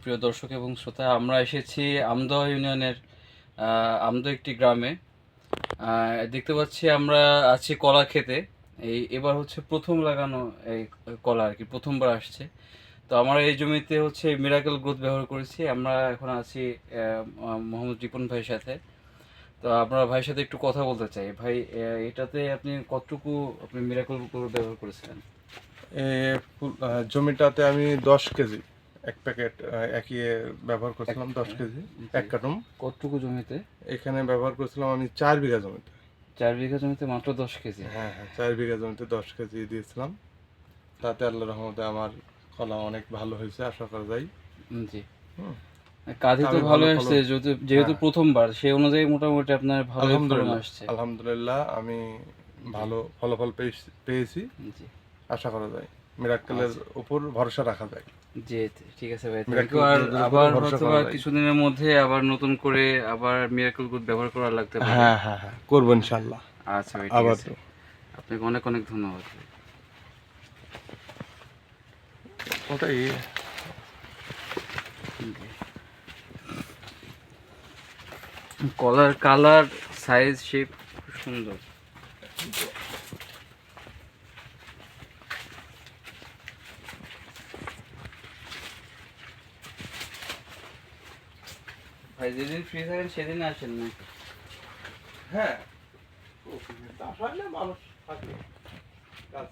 প্রিয় দর্শক এবং শ্রোতা আমরা এসেছি আমদহ ইউনিয়নের আহ, আমদহ একটি গ্রামে। দেখতে পাচ্ছি আমরা আছি কলা খেতে। এই এবার হচ্ছে প্রথম লাগানো এই কলা আর কি প্রথমবার আসছে। তো আমরা এই জমিতে হচ্ছে মিরাকেল গ্রোথ ব্যবহার করেছি। আমরা এখন আছি মোহাম্মদ রিপন ভাইয়ের সাথে। তো আপনার ভাইয়ের সাথে একটু কথা বলতে চাই। ভাই এটাতে আপনি কতটুকু আপনি মিরাকেল গ্রোথ ব্যবহার করেছিলেন? জমিটাতে আমি দশ কেজি। এক প্যাকেট একই ব্যবহার করছিলাম দশ কেজি এক কার্টুন। কতটুকু জমিতে? এখানে ব্যবহার করছিলাম আমি চার বিঘা জমিতে। চার বিঘা জমিতে মাত্র দশ কেজি? হ্যাঁ হ্যাঁ চার বিঘা জমিতে দশ কেজি দিয়েছিলাম। তাতে আল্লাহ রহমতে আমার কলা অনেক ভালো হয়েছে আশা করা যায়। জি। কাঁধি তো ভালো আসছে যেহেতু হ্যাঁ। প্রথমবার সেই অনুযায়ী মোটামুটি আপনার ভালো আলহামদুলিল্লাহ আসছে। আলহামদুলিল্লাহ আমি ভালো ফলাফল পেয়েছি- পেয়েছি। আশা করা যায়। মিরাক্কেলের উপর ভরসা রাখা যায়। জি ঠিক আছে ভাই। Miracle Thank you. R Good এর উপর আবার ভরসা হয়তো করা বা যায়। কিছুদিনের মধ্যে আবার নতুন করে আবার মিরাকল গুড ব্যবহার করা লাগতে পারে। হ্যাঁ হ্যাঁ হ্যাঁ। করব আচ্ছা ভাই আবার আপনাকে অনেক অনেক ধন্যবাদ ওটাই। কলার কালার সাইজ শেপ সুন্দর। ভাই যেদিন ফ্রি থাকেন সেদিন আসেন না হ্যাঁ। আসলে মানুষ থাকে কাজ